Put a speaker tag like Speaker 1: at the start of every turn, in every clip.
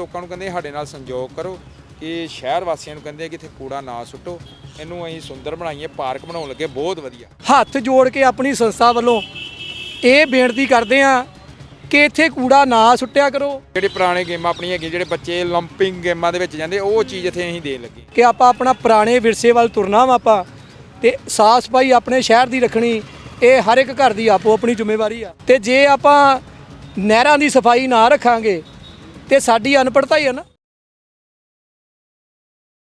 Speaker 1: ਲੋਕਾਂ ਨੂੰ ਕਹਿੰਦੇ ਸਾਡੇ ਨਾਲ ਸੰਯੋਗ ਕਰੋ ਇਹ ਸ਼ਹਿਰ ਵਾਸੀਆਂ ਨੂੰ ਕਹਿੰਦੇ ਕਿ ਇੱਥੇ ਕੂੜਾ ਨਾ ਸੁੱਟੋ। ਇਹਨੂੰ ਅਸੀਂ ਸੁੰਦਰ ਬਣਾਈਏ ਪਾਰਕ ਬਣਾਉਣ ਲੱਗੇ ਬਹੁਤ ਵਧੀਆ।
Speaker 2: ਹੱਥ ਜੋੜ ਕੇ ਆਪਣੀ ਸੰਸਥਾ ਵੱਲੋਂ ਇਹ ਬੇਨਤੀ ਕਰਦੇ ਆ ਕਿ ਇੱਥੇ ਕੂੜਾ ਨਾ ਸੁੱਟਿਆ ਕਰੋ।
Speaker 1: ਜਿਹੜੇ ਪੁਰਾਣੇ ਗੇਮਾਂ ਆਪਣੀਆਂ ਹੈਗੀਆਂ ਜਿਹੜੇ ਬੱਚੇ ਲੰਪਿੰਗ ਗੇਮਾਂ ਦੇ ਵਿੱਚ ਜਾਂਦੇ ਉਹ ਚੀਜ਼ ਇੱਥੇ ਅਸੀਂ ਦੇਣ ਲੱਗੇ।
Speaker 2: ਕਿ ਆਪਾਂ ਆਪਣਾ ਪੁਰਾਣੇ ਵਿਰਸੇ ਵੱਲ ਤੁਰਨਾ ਵਾ ਆਪਾਂ ਤੇ ਸਾਫ਼ ਸਫ਼ਾਈ ਆਪਣੇ ਸ਼ਹਿਰ ਦੀ ਰੱਖਣੀ ਇਹ ਹਰ ਇੱਕ ਘਰ ਦੀ ਆਪੋ ਆਪਣੀ ਜ਼ਿੰਮੇਵਾਰੀ ਆ। ਤੇ ਜੇ ਆਪਾਂ ਨਹਿਰਾਂ ਦੀ ਸਫ਼ਾਈ ਨਾ ਰੱਖਾਂਗੇ ਤੇ ਸਾਡੀ ਅਨਪੜ੍ਹਤਾ ਹੀ ਆ ਨਾ।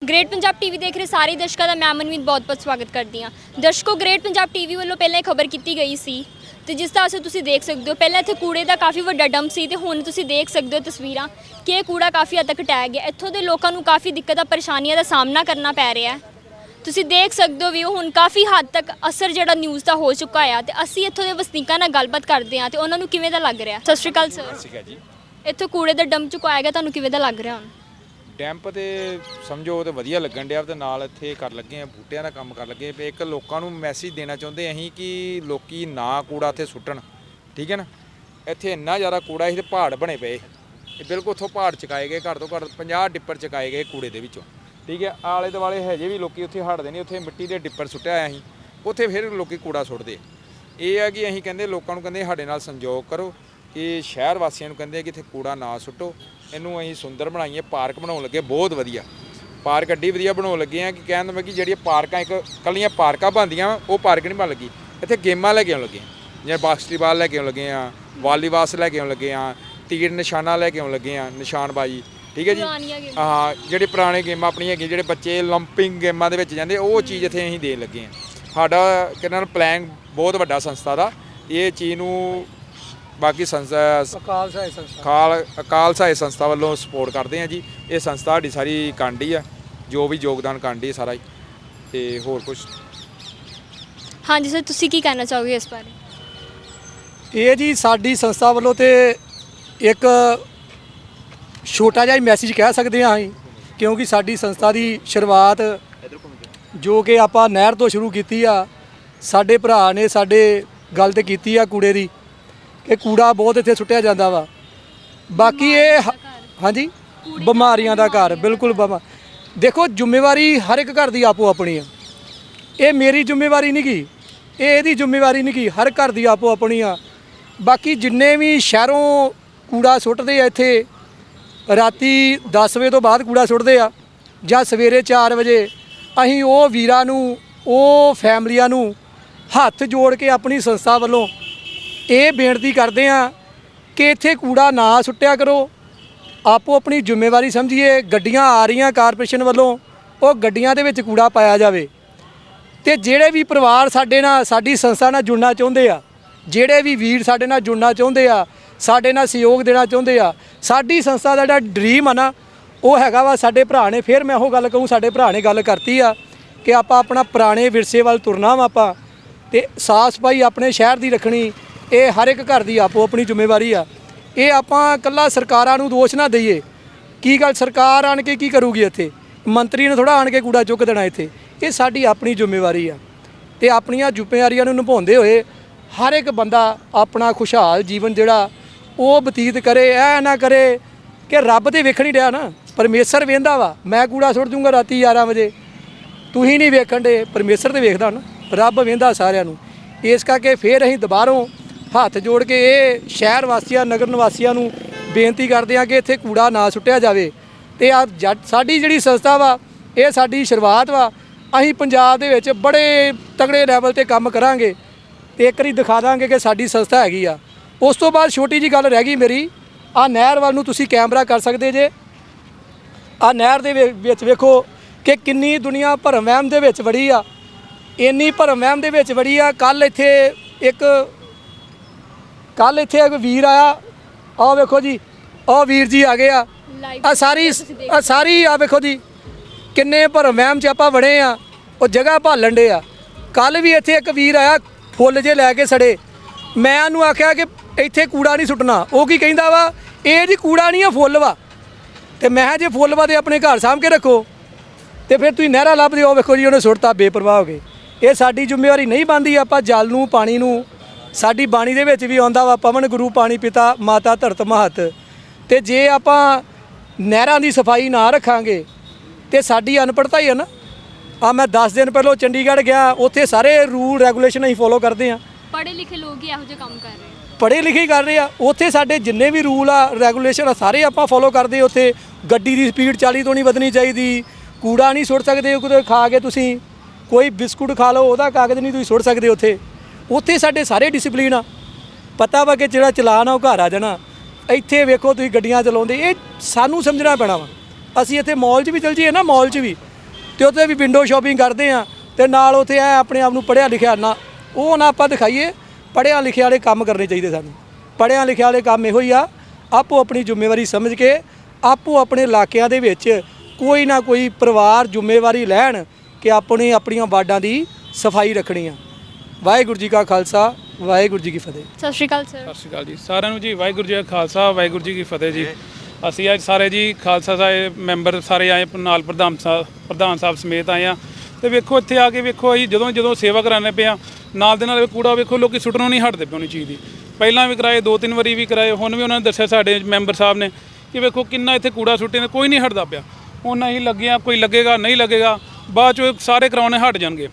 Speaker 3: ਗ੍ਰੇਟ ਪੰਜਾਬ ਟੀਵੀ ਦੇਖ ਰਹੇ ਸਾਰੇ ਦਰਸ਼ਕਾਂ ਦਾ ਮੈਂ ਮਨਮੀਤ ਬਹੁਤ-ਬਹੁਤ ਸਵਾਗਤ ਕਰਦੀ ਹਾਂ। ਦਰਸ਼ਕੋ ਗ੍ਰੇਟ ਪੰਜਾਬ ਟੀਵੀ ਵੱਲੋਂ ਪਹਿਲਾਂ ਇਹ ਖਬਰ ਕੀਤੀ ਗਈ ਸੀ ਤੇ ਜਿਸ ਤਰ੍ਹਾਂ ਸੇ ਤੁਸੀਂ ਦੇਖ ਸਕਦੇ ਹੋ ਪਹਿਲਾਂ ਇੱਥੇ ਕੂੜੇ ਦਾ ਕਾਫੀ ਵੱਡਾ ਡੰਪ ਸੀ ਤੇ ਹੁਣ ਤੁਸੀਂ ਦੇਖ ਸਕਦੇ ਹੋ ਤਸਵੀਰਾਂ ਕਿ ਇਹ ਕੂੜਾ ਕਾਫੀ ਹੱਦ ਤੱਕ ਟਹਿ ਗਿਆ। ਇੱਥੋਂ ਦੇ ਲੋਕਾਂ ਨੂੰ ਕਾਫੀ ਦਿੱਕਤਾਂ ਪਰੇਸ਼ਾਨੀਆਂ ਦਾ ਸਾਹਮਣਾ ਕਰਨਾ ਪੈ ਰਿਹਾ ਹੈ। ਤੁਸੀਂ ਦੇਖ ਸਕਦੇ ਹੋ ਵੀ ਉਹ ਹੁਣ ਕਾਫੀ ਹੱਦ ਤੱਕ ਅਸਰ ਜਿਹੜਾ ਨਿਊਜ਼ ਦਾ ਹੋ ਚੁੱਕਾ ਆ ਤੇ ਅਸੀਂ ਇੱਥੋਂ ਦੇ ਵਸਨੀਕਾਂ ਨਾਲ ਗੱਲਬਾਤ ਕਰਦੇ ਹਾਂ ਤੇ ਉਹਨਾਂ ਨੂੰ ਕਿਵੇਂ ਦਾ ਲੱਗ ਰਿਹਾ? ਸਤਿ ਸ਼੍ਰੀ ਅਕਾਲ ਸਰ।
Speaker 1: ਠੀਕ ਹੈ ਜੀ।
Speaker 3: ਇੱਥੋਂ ਕੂੜੇ ਦਾ ਡੰਪ ਚੁਕਾਇਆ ਗਿਆ, ਤੁਹਾਨੂੰ ਕਿਵੇਂ ਦਾ ਲੱਗ ਰਿਹਾ ਹੁਣ?
Speaker 1: ਡੈਂਪ ਤੇ ਸਮਝੋ ਤੇ ਵਧੀਆ ਲੱਗਣ ਡਿਆ ਤੇ ਨਾਲ ਇੱਥੇ ਕਰ ਲੱਗੇ ਆ, ਬੂਟਿਆਂ ਦਾ ਕੰਮ ਕਰ ਲੱਗੇ ਵੀ ਇੱਕ ਲੋਕਾਂ ਨੂੰ ਮੈਸੇਜ ਦੇਣਾ ਚਾਹੁੰਦੇ ਅਸੀਂ ਕਿ ਲੋਕੀ ਨਾ ਕੂੜਾ ਇੱਥੇ ਸੁੱਟਣ, ਠੀਕ ਹੈ ਨਾ? ਇੱਥੇ ਇੰਨਾ ਜ਼ਿਆਦਾ ਕੂੜਾ ਸੀ ਤੇ ਪਹਾੜ ਬਣੇ ਪਏ। ਇਹ ਬਿਲਕੁਲ ਉੱਥੋਂ ਪਹਾੜ ਚਕਾਏ ਗਏ, ਘੱਟ ਤੋਂ ਘੱਟ 50 ਡਿੱਪਰ ਚਕਾਏ ਗਏ ਕੂੜੇ ਦੇ ਵਿੱਚੋਂ। ਠੀਕ ਹੈ, ਆਲੇ ਦੁਆਲੇ ਹਜੇ ਵੀ ਲੋਕੀ ਉੱਥੇ ਹਟਦੇ ਨਹੀਂ, ਉੱਥੇ ਮਿੱਟੀ ਦੇ ਡਿੱਪਰ ਸੁੱਟਿਆ ਹੋਇਆ ਸੀ। ਉੱਥੇ ਫਿਰ ਲੋਕੀ ਕੂੜਾ ਸੁੱਟਦੇ ਇਹ ਆ ਕਿ ਅਸੀਂ ਕਹਿੰਦੇ, ਲੋਕਾਂ ਨੂੰ ਕਹਿੰਦੇ ਸਾਡੇ ਨਾਲ ਸੰਯੋਗ ਕਰੋ। ਕਿ ਸ਼ਹਿਰ ਵਾਸੀਆਂ ਨੂੰ ਕਹਿੰਦੇ ਕਿ ਇੱਥੇ ਕੂੜਾ ਨਾ ਸੁੱਟੋ। ਇਹਨੂੰ ਅਸੀਂ ਸੁੰਦਰ ਬਣਾਈਏ ਪਾਰਕ ਬਣਾਉਣ ਲੱਗੇ ਬਹੁਤ ਵਧੀਆ। ਪਾਰਕ ਅੱਡੀ ਵਧੀਆ ਬਣਾਉਣ ਲੱਗੇ ਆ ਕਿ ਕਹਿਣ ਦਾ ਮੈਂ ਕਿ ਜਿਹੜੀਆਂ ਪਾਰਕਾਂ ਇੱਕ ਕੱਲੀਆਂ ਪਾਰਕਾਂ ਬਣਦੀਆਂ ਉਹ ਪਾਰਕ ਨਹੀਂ ਬਣ ਲੱਗੀ। ਇੱਥੇ ਗੇਮਾਂ ਲੈ ਕੇ ਆਉਣ ਲੱਗੇ ਜਿਵੇਂ ਬਾਸਕਟਬਾਲ ਲੈ ਕੇ ਆਉਣ ਲੱਗੇ ਆ ਵਾਲੀਬਾਲ ਲੈ ਕੇ ਆਉਣ ਲੱਗੇ ਆ ਤੀਰ ਨਿਸ਼ਾਨਾ ਲੈ ਕੇ ਆਉਣ ਲੱਗੇ ਆ ਨਿਸ਼ਾਨਬਾਜ਼ੀ ਠੀਕ ਹੈ ਜੀ। ਹਾਂ ਜਿਹੜੇ ਪੁਰਾਣੇ ਗੇਮਾਂ ਆਪਣੀਆਂ ਹੈਗੀਆਂ ਜਿਹੜੇ ਬੱਚੇ ਲੰਪਿੰਗ ਗੇਮਾਂ ਦੇ ਵਿੱਚ ਜਾਂਦੇ ਉਹ ਚੀਜ਼ ਇੱਥੇ ਅਸੀਂ ਦੇਣ ਲੱਗੇ ਆ। ਸਾਡਾ ਕਿਹਨਾਂ ਪਲਾਨ ਬਹੁਤ ਵੱਡਾ ਸੰਸਥਾ ਦਾ ਇਹ ਚੀਜ਼ ਨੂੰ ਬਾਕੀ ਸੰਸਥਾ
Speaker 2: ਅਕਾਲ ਸਹਾਇ ਸੰਸਥਾ।
Speaker 1: ਅਕਾਲ ਅਕਾਲ ਸਹਾਇ ਸੰਸਥਾ ਵੱਲੋਂ ਸਪੋਰਟ ਕਰਦੇ ਆ ਜੀ। ਇਹ ਸੰਸਥਾ ਸਾਡੀ ਸਾਰੀ ਕਾਂਡੀ ਆ। ਜੋ ਵੀ ਯੋਗਦਾਨ ਕਾਂਡੀ ਸਾਰਾ ਹੀ। ਤੇ ਹੋਰ ਕੁਝ
Speaker 3: ਹਾਂਜੀ ਸਰ ਤੁਸੀਂ ਕੀ ਕਹਿਣਾ ਚਾਹੋਗੇ ਇਸ ਬਾਰੇ?
Speaker 2: ਇਹ ਜੀ ਸਾਡੀ ਸੰਸਥਾ ਵੱਲੋਂ ਤੇ ਇੱਕ ਛੋਟਾ ਜਿਹਾ ਹੀ ਮੈਸੇਜ ਕਹਿ ਸਕਦੇ ਹਾਂ ਅਸੀਂ। ਕਿਉਂਕਿ ਸਾਡੀ ਸੰਸਥਾ ਦੀ ਸ਼ੁਰੂਆਤ ਜੋ ਕਿ ਆਪਾਂ ਨਹਿਰ ਤੋਂ ਸ਼ੁਰੂ ਕੀਤੀ ਆ। ਸਾਡੇ ਭਰਾ ਨੇ ਸਾਡੇ ਗੱਲ ਤੇ ਕੀਤੀ ਆ ਕੂੜੇ ਦੀ। ਕਿ ਕੂੜਾ ਬਹੁਤ ਇੱਥੇ ਸੁੱਟਿਆ ਜਾਂਦਾ ਵਾ। ਬਾਕੀ ਇਹ ਹ- ਹਾਂਜੀ? ਬਿਮਾਰੀਆਂ ਦਾ ਘਰ ਬਿਲਕੁਲ ਬਮਾ ਦੇਖੋ ਜ਼ਿੰਮੇਵਾਰੀ ਹਰ ਇੱਕ ਘਰ ਦੀ ਆਪੋ ਆਪਣੀ ਆ। ਇਹ ਮੇਰੀ ਜ਼ਿੰਮੇਵਾਰੀ ਨਹੀਂ ਗੀ ਇਹ ਇਹਦੀ ਜ਼ਿੰਮੇਵਾਰੀ ਨਹੀਂ ਗੀ ਹਰ ਘਰ ਦੀ ਆਪੋ ਆਪਣੀ ਆ। ਬਾਕੀ ਜਿੰਨੇ ਵੀ ਸ਼ਹਿਰੋਂ ਕੂੜਾ ਸੁੱਟਦੇ ਆ ਇੱਥੇ ਰਾਤੀ 10 ਵਜੇ ਤੋਂ ਬਾਅਦ ਕੂੜਾ ਸੁੱਟਦੇ ਆ ਜਾਂ ਸਵੇਰੇ 4 ਵਜੇ ਅਸੀਂ ਉਹ ਵੀਰਾਂ ਨੂੰ ਉਹ ਫੈਮਲੀਆਂ ਨੂੰ ਹੱਥ ਜੋੜ ਕੇ ਆਪਣੀ ਸੰਸਥਾ ਵੱਲੋਂ ਇਹ ਬੇਨਤੀ ਕਰਦੇ ਆ ਕਿ ਇੱਥੇ ਕੂੜਾ ਨਾ ਸੁੱਟਿਆ ਕਰੋ। ਆਪੋ ਆਪਣੀ ਜ਼ਿੰਮੇਵਾਰੀ ਸਮਝੀਏ, ਗੱਡੀਆਂ ਆ ਰਹੀਆਂ ਕਾਰਪੋਰੇਸ਼ਨ ਵੱਲੋਂ, ਉਹ ਗੱਡੀਆਂ ਦੇ ਵਿੱਚ ਕੂੜਾ ਪਾਇਆ ਜਾਵੇ। ਤੇ ਜਿਹੜੇ ਵੀ ਪਰਿਵਾਰ ਸਾਡੇ ਨਾਲ, ਸਾਡੀ ਸੰਸਥਾ ਨਾਲ ਜੁੜਨਾ ਚਾਹੁੰਦੇ ਆ, ਜਿਹੜੇ ਵੀ ਵੀਰ ਸਾਡੇ ਨਾਲ ਜੁੜਨਾ ਚਾਹੁੰਦੇ ਆ, ਸਾਡੇ ਨਾਲ ਸਹਿਯੋਗ ਦੇਣਾ ਚਾਹੁੰਦੇ ਆ, ਸਾਡੀ ਸੰਸਥਾ ਦਾ ਜਿਹੜਾ ਡ੍ਰੀਮ ਆ ਨਾ, ਉਹ ਹੈਗਾ ਵਾ ਸਾਡੇ ਭਰਾ ਨੇ, ਫਿਰ ਮੈਂ ਉਹ ਗੱਲ ਕਹੂੰ, ਸਾਡੇ ਭਰਾ ਨੇ ਗੱਲ ਕਰਤੀ ਆ ਕਿ ਆਪਾਂ ਆਪਣਾ ਪੁਰਾਣੇ ਵਿਰਸੇ ਵੱਲ ਤੁਰਨਾ ਵਾ ਆਪਾਂ, ਤੇ ਸਾਫ਼ ਸਫ਼ਾਈ ਆਪਣੇ ਸ਼ਹਿਰ ਦੀ ਰੱਖਣੀ ਇਹ ਹਰ ਇੱਕ ਘਰ ਦੀ ਆਪੋ ਆਪਣੀ ਜ਼ਿੰਮੇਵਾਰੀ ਆ। ਇਹ ਆਪਾਂ ਇਕੱਲਾ ਸਰਕਾਰਾਂ ਨੂੰ ਦੋਸ਼ ਨਾ ਦਈਏ। ਕੀ ਗੱਲ? ਸਰਕਾਰ ਆਣ ਕੇ ਕੀ ਕਰੂਗੀ ਇੱਥੇ? ਮੰਤਰੀ ਨੇ ਥੋੜਾ ਆਣ ਕੇ ਕੂੜਾ ਚੁੱਕ ਦੇਣਾ ਇੱਥੇ। ਇਹ ਸਾਡੀ ਆਪਣੀ ਜ਼ਿੰਮੇਵਾਰੀ ਆ। ਤੇ ਆਪਣੀਆਂ ਜ਼ਿੰਮੇਵਾਰੀਆਂ ਨੂੰ ਨਿਭਾਉਂਦੇ ਹੋਏ ਹਰ ਇੱਕ ਬੰਦਾ ਆਪਣਾ ਖੁਸ਼ਹਾਲ ਜੀਵਨ ਜਿਹੜਾ ਉਹ ਬਤੀਤ ਕਰੇ, ਐ ਨਾ ਕਰੇ ਕਿ ਰੱਬ ਤੇ ਵੇਖਣ ਹੀ ਰਿਹਾ ਨਾ। ਪਰਮੇਸ਼ਰ ਵੇਂਦਾ ਵਾ, ਮੈਂ ਕੂੜਾ ਸੁੱਟ ਦੂੰਗਾ ਰਾਤੀ 11 ਵਜੇ। ਤੁਸੀਂ ਨਹੀਂ ਵੇਖਣ ਦੇ, ਪਰਮੇਸ਼ਰ ਤੇ ਵੇਖਦਾ ਨਾ। ਰੱਬ ਵੇਂਦਾ ਸਾਰਿਆਂ ਨੂੰ। ਇਸ ਕਰਕੇ ਫੇਰ ਅਸੀਂ ਦੁਬਾਰੋਂ ਹੱਥ ਜੋੜ ਕੇ ਇਹ ਸ਼ਹਿਰ ਵਾਸੀਆਂ, ਨਗਰ ਨਿਵਾਸੀਆਂ ਨੂੰ ਬੇਨਤੀ ਕਰਦੇ ਹਾਂ ਕਿ ਇੱਥੇ ਕੂੜਾ ਨਾ ਸੁੱਟਿਆ ਜਾਵੇ। ਤੇ ਆ ਸਾਡੀ ਜਿਹੜੀ ਸੰਸਥਾ ਵਾ, ਇਹ ਸਾਡੀ ਸ਼ੁਰੂਆਤ ਵਾ। ਅਸੀਂ ਪੰਜਾਬ ਦੇ ਵਿੱਚ ਬੜੇ ਤਗੜੇ ਲੈਵਲ ਤੇ ਕੰਮ ਕਰਾਂਗੇ। ਤੇ ਇੱਕ ਵਾਰੀ ਦਿਖਾ ਦਾਂਗੇ ਕਿ ਸਾਡੀ ਸੰਸਥਾ ਹੈਗੀ ਆ। ਉਸ ਤੋਂ ਬਾਅਦ ਛੋਟੀ ਜੀ ਗੱਲ ਰਹਿ ਗਈ ਮੇਰੀ। ਆ ਨਹਿਰ ਵੱਲ ਨੂੰ ਤੁਸੀਂ ਕੈਮਰਾ ਕਰ ਸਕਦੇ ਜੇ। ਆ ਨਹਿਰ ਦੇ ਵਿੱਚ ਵੇਖੋ ਕਿ ਕਿੰਨੀ ਦੁਨੀਆ ਭਰਮ ਵਹਿਮ ਦੇ ਵਿੱਚ ਵੜੀ ਆ। ਇੰਨੀ ਭਰਮ ਵਹਿਮ ਦੇ ਵਿੱਚ ਵੜੀ ਆ। ਕੱਲ ਇੱਥੇ ਇੱਕ ਕੱਲ ਇੱਥੇ ਇੱਕ ਵੀਰ ਆਇਆ ਆਹ ਵੇਖੋ ਜੀ ਆਹ ਵੀਰ ਜੀ ਆ। ਗਏ ਆ ਆ ਸਾਰੀ ਆ ਸਾਰੀ ਆ ਵੇਖੋ ਜੀ ਕਿੰਨੇ ਭਰਮ ਵਹਿਮ ਚ ਆਪਾਂ ਵੜੇ ਆ ਉਹ ਜਗ੍ਹਾ ਭਾਲਣ ਦੇ ਆ। ਕੱਲ ਵੀ ਇੱਥੇ ਇੱਕ ਵੀਰ ਆਇਆ ਫੁੱਲ ਜੇ ਲੈ ਕੇ ਸੜੇ। ਮੈਂ ਉਹਨੂੰ ਆਖਿਆ ਕਿ ਇੱਥੇ ਕੂੜਾ ਨਹੀਂ ਸੁੱਟਣਾ ਉਹ ਕੀ ਕਹਿੰਦਾ ਵਾ ਇਹ ਜੀ ਕੂੜਾ ਨਹੀਂ ਆ ਫੁੱਲ ਵਾ। ਤੇ ਮੈਂ ਜੇ ਫੁੱਲ ਵਾ ਤੇ ਆਪਣੇ ਘਰ ਸਾਂਭ ਕੇ ਰੱਖੋ। ਤੇ ਫਿਰ ਤੁਸੀਂ ਨਹਿਰਾ ਲੱਭਦੇ ਹੋ ਵੇਖੋ ਜੀ ਉਹਨੇ ਸੁੱਟਤਾ ਬੇਪਰਵਾਹ ਹੋ ਕੇ ਇਹ ਸਾਡੀ ਜ਼ਿੰਮੇਵਾਰੀ ਨਹੀਂ ਬਣਦੀ ਆਪਾਂ ਜਲ ਨੂੰ ਪਾਣੀ ਨੂੰ ਸਾਡੀ ਬਾਣੀ ਦੇ ਵਿੱਚ ਵੀ ਆਉਂਦਾ ਵਾ ਪਵਨ ਗੁਰੂ ਪਾਣੀ ਪਿਤਾ ਮਾਤਾ ਧਰਤ ਮਹਤ। ਤੇ ਜੇ ਆਪਾਂ ਨਹਿਰਾਂ ਦੀ ਸਫ਼ਾਈ ਨਾ ਰੱਖਾਂਗੇ ਤੇ ਸਾਡੀ ਅਨਪੜ੍ਹਤਾ ਹੀ ਹੈ ਨਾ। ਆ ਮੈਂ 10 ਦਿਨ ਪਹਿਲਾਂ ਚੰਡੀਗੜ੍ਹ ਗਿਆ ਉੱਥੇ ਸਾਰੇ ਰੂਲ ਰੈਗੂਲੇਸ਼ਨ ਅਸੀਂ ਫੋਲੋ ਕਰਦੇ ਆ।
Speaker 3: ਪੜ੍ਹੇ ਲਿਖੇ ਲੋਕ ਹੀ ਇਹੋ ਜਿਹੇ ਕੰਮ ਕਰ ਰਹੇ ਆ।
Speaker 2: ਪੜ੍ਹੇ ਲਿਖੇ ਕਰ ਰਹੇ ਆ। ਉੱਥੇ ਸਾਡੇ ਜਿੰਨੇ ਵੀ ਰੂਲ ਆ ਰੈਗੂਲੇਸ਼ਨ ਆ ਸਾਰੇ ਆਪਾਂ ਫੋਲੋ ਕਰਦੇ ਉੱਥੇ ਗੱਡੀ ਦੀ ਸਪੀਡ 40 ਤੋਂ ਨਹੀਂ ਵਧਣੀ ਚਾਹੀਦੀ ਕੂੜਾ ਨਹੀਂ ਸੁੱਟ ਸਕਦੇ ਕਿਤੇ ਖਾ ਕੇ ਤੁਸੀਂ ਕੋਈ ਬਿਸਕੁਟ ਖਾ ਲਓ ਉਹਦਾ ਕਾਗਜ਼ ਨਹੀਂ ਤੁਸੀਂ ਸੁੱਟ ਸਕਦੇ ਉੱਥੇ। ਉੱਥੇ ਸਾਡੇ ਸਾਰੇ ਡਿਸਪਲਿਨ ਆ। ਪਤਾ ਵਾ ਕਿ ਜਿਹੜਾ ਚਲਾਨ ਆ ਉਹ ਘਰ ਆ ਜਾਣਾ। ਇੱਥੇ ਵੇਖੋ ਤੁਸੀਂ ਗੱਡੀਆਂ ਚਲਾਉਂਦੇ, ਇਹ ਸਾਨੂੰ ਸਮਝਣਾ ਪੈਣਾ ਵਾ। ਅਸੀਂ ਇੱਥੇ ਮਾਲ 'ਚ ਵੀ ਚਲ ਜਾਈਏ ਨਾ ਮਾਲ 'ਚ ਵੀ। ਤੇ ਉੱਥੇ ਵੀ ਵਿੰਡੋ ਸ਼ਾਪਿੰਗ ਕਰਦੇ ਆ, ਤੇ ਨਾਲ ਉੱਥੇ ਐ ਆਪਣੇ ਆਪ ਨੂੰ ਪੜ੍ਹਿਆ ਲਿਖਿਆ ਨਾ, ਉਹ ਨਾ ਆਪਾਂ ਦਿਖਾਈਏ, ਪੜ੍ਹਿਆ ਲਿਖਿਆ ਵਾਲੇ ਕੰਮ ਕਰਨੇ ਚਾਹੀਦੇ ਸਾਨੂੰ। ਪੜ੍ਹਿਆ ਲਿਖਿਆ ਵਾਲੇ ਕੰਮ ਇਹੋ ਹੀ ਆ, ਆਪੋ ਆਪਣੀ ਜ਼ਿੰਮੇਵਾਰੀ ਸਮਝ ਕੇ, ਆਪੋ ਆਪਣੇ ਇਲਾਕਿਆਂ ਦੇ ਵਿੱਚ ਕੋਈ ਨਾ ਕੋਈ ਪਰਿਵਾਰ ਜ਼ਿੰਮੇਵਾਰੀ ਲੈਣ, ਕਿ ਆਪਣੇ ਆਪਣੀਆਂ ਵਾਰਡਾਂ ਦੀ ਸਫ਼ਾਈ ਰੱਖਣੀ ਆ। ਵਾਹਿਗੁਰੂ ਜੀ ਕਾ ਖਾਲਸਾ ਵਾਹਿਗੁਰੂ ਜੀ ਕੀ ਫਤਿਹ।
Speaker 3: ਸਤਿ ਸ਼੍ਰੀ ਅਕਾਲ ਸਰ।
Speaker 4: ਸਤਿ ਸ਼੍ਰੀ ਅਕਾਲ ਜੀ। ਸਾਰਿਆਂ ਨੂੰ ਜੀ ਵਾਹਿਗੁਰੂ ਜੀ ਕਾ ਖਾਲਸਾ ਵਾਹਿਗੁਰੂ ਜੀ ਕੀ ਫਤਿਹ ਜੀ। ਅਸੀਂ ਅੱਜ ਸਾਰੇ ਜੀ ਖਾਲਸਾ ਸਾਹਿਬ ਮੈਂਬਰ ਸਾਰੇ ਆਏ ਨਾਲ ਪ੍ਰਧਾਨ ਸਾਹਿਬ ਪ੍ਰਧਾਨ ਸਾਹਿਬ ਸਮੇਤ ਆਏ ਆ ਤੇ ਵੇਖੋ ਇੱਥੇ ਆ ਕੇ ਵੇਖੋ ਅਸੀਂ ਜਦੋਂ ਜਦੋਂ ਸੇਵਾ ਕਰਾਣੇ ਪਿਆ ਨਾਲ ਦੇ ਨਾਲ ਕੂੜਾ ਵੇਖੋ ਲੋਕੀ ਸੁੱਟਣੋਂ ਨਹੀਂ ਹਟਦੇ ਪਏ ਉਹਨੀ ਚੀਜ਼ ਦੀ। ਪਹਿਲਾਂ ਵੀ ਕਰਾਏ ਦੋ ਤਿੰਨ ਵਾਰੀ ਵੀ ਕਰਾਏ ਹੁਣ ਵੀ ਉਹਨਾਂ ਨੇ ਦੱਸਿਆ ਸਾਡੇ ਮੈਂਬਰ ਸਾਹਿਬ ਨੇ ਕਿ ਵੇਖੋ ਕਿੰਨਾ ਇੱਥੇ ਕੂੜਾ ਸੁੱਟੇ ਨੇ ਕੋਈ ਨਹੀਂ ਹਟਦਾ ਪਿਆ। ਉਹਨਾਂ ਹੀ ਲੱਗਿਆ ਕੋਈ ਲੱਗੇਗਾ ਨਹੀਂ ਲੱਗੇਗਾ ਬਾਅਦ ਚੋਂ ਸਾਰੇ ਕਰਾਉਣੇ ਹਟ ਜਾਣਗੇ।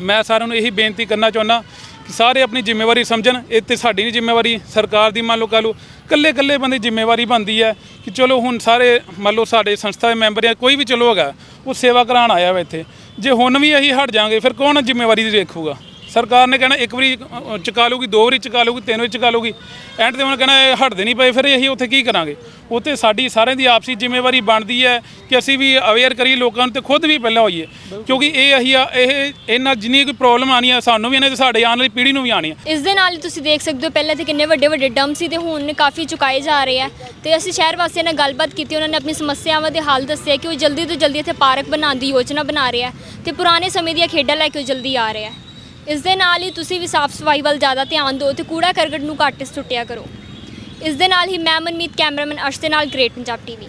Speaker 4: ਮੈਂ ਸਾਰਿਆਂ ਨੂੰ ਇਹੀ ਬੇਨਤੀ ਕਰਨਾ ਚਾਹੁੰਦਾ ਕਿ ਸਾਰੇ ਆਪਣੀ ਜ਼ਿੰਮੇਵਾਰੀ ਸਮਝਣ, ਇਹ ਤੇ ਸਾਡੀ ਨਹੀਂ ਜ਼ਿੰਮੇਵਾਰੀ, ਸਰਕਾਰ ਦੀ ਮੰਨ ਲਓ ਕਹ ਲਓ ਕੱਲੇ ਕੱਲੇ ਬੰਦੇ ਜ਼ਿੰਮੇਵਾਰੀ ਬਣਦੀ ਹੈ ਕਿ ਚਲੋ ਹੁਣ ਸਾਰੇ ਮੰਨ ਲਓ ਸਾਡੇ ਸੰਸਥਾ ਦੇ ਮੈਂਬਰ ਜਾਂ ਕੋਈ ਵੀ ਚਲੋ ਹੈਗਾ, ਉਹ ਸੇਵਾ ਕਰਾਉਣ ਆਇਆ ਵਾ ਇੱਥੇ। ਜੇ ਹੁਣ ਵੀ ਅਸੀਂ ਹਟ ਜਾਾਂਗੇ ਫਿਰ ਕੌਣ ਜ਼ਿੰਮੇਵਾਰੀ ਦੇਖੂਗਾ? ਸਰਕਾਰ ਨੇ ਕਹਿਣਾ ਇੱਕ ਵਾਰੀ ਅ, ਚੁਕਾ ਲੂਗੀ ਦੋ ਵਾਰੀ ਚੁਕਾ ਲੂਗੀ ਤਿੰਨ ਵਾਰੀ ਚੁਕਾ ਲੂਗੀ ਐਂਡ ਤੇ ਉਹਨਾਂ ਕਹਿਣਾ ਇਹ ਹਟਦੇ ਨਹੀਂ ਪਏ ਫਿਰ ਅਸੀਂ ਉੱਥੇ ਕੀ ਕਰਾਂਗੇ? ਉੱਥੇ ਸਾਡੀ ਸਾਰਿਆਂ ਦੀ ਆਪਸੀ ਜ਼ਿੰਮੇਵਾਰੀ ਬਣਦੀ ਹੈ ਕਿ ਅਸੀਂ ਵੀ ਅਵੇਅਰ ਕਰੀਏ ਲੋਕਾਂ ਨੂੰ ਤੇ ਖੁਦ ਵੀ ਪਹਿਲਾਂ ਹੋਈਏ। ਕਿਉਂਕਿ ਇਹ ਅਸੀਂ ਆ- ਇਹ ਇਹਨਾਂ ਜਿੰਨੀ ਕੋਈ ਪ੍ਰੋਬਲਮ ਆਉਣੀ ਆ ਸਾਨੂੰ ਵੀ ਇਹਨਾਂ ਤੇ ਸਾਡੇ ਆਉਣ ਵਾਲੀ ਪੀੜ੍ਹੀ ਨੂੰ ਵੀ ਆਉਣੀ ਆ
Speaker 3: ਇਸ ਦੇ ਨਾਲ ਹੀ ਤੁਸੀਂ ਦੇਖ ਸਕਦੇ ਹੋ ਪਹਿਲਾਂ ਤੇ ਕਿੰਨੇ ਵੱਡੇ ਵੱਡੇ ਡੰਮ ਸੀ ਤੇ ਹੁਣ ਕਾਫੀ ਚੁਕਾਏ ਜਾ ਰਹੇ ਆ। ਤੇ ਅਸੀਂ ਸ਼ਹਿਰ ਵਾਸੀਆਂ ਨਾਲ ਗੱਲਬਾਤ ਕੀਤੀ ਉਹਨਾਂ ਨੇ ਆਪਣੀ ਸਮੱਸਿਆਵਾਂ ਦੇ ਹੱਲ ਦੱਸੇ ਕਿ ਉਹ ਜਲਦੀ ਤੋਂ ਜਲਦੀ ਇੱਥੇ ਪਾਰਕ ਬਣਾਉਣ ਦੀ ਯੋਜਨਾ ਬਣਾ ਰਹੇ ਆ ਤੇ ਪੁਰਾਣੇ ਸਮੇਂ ਦੀਆਂ ਖੇਡਾਂ ਲੈ ਕੇ ਉਹ ਜਲਦੀ ਆ ਰਹੇ ਆ। ਇਸ ਦੇ ਨਾਲ ਹੀ ਤੁਸੀਂ ਵੀ ਸਾਫ਼ ਸਫ਼ਾਈ ਵੱਲ ਜ਼ਿਆਦਾ ਧਿਆਨ ਦਿਓ ਤੇ ਕੂੜਾ ਕਰਕਟ ਨੂੰ ਘੱਟ ਸੁੱਟਿਆ ਕਰੋ। ਇਸ ਦੇ ਨਾਲ ਹੀ ਮੈਂ ਮਨਮੀਤ, ਕੈਮਰਾਮੈਨ ਅਰਸ਼ ਦੇ ਨਾਲ, ਗ੍ਰੇਟ ਪੰਜਾਬ ਟੀਵੀ।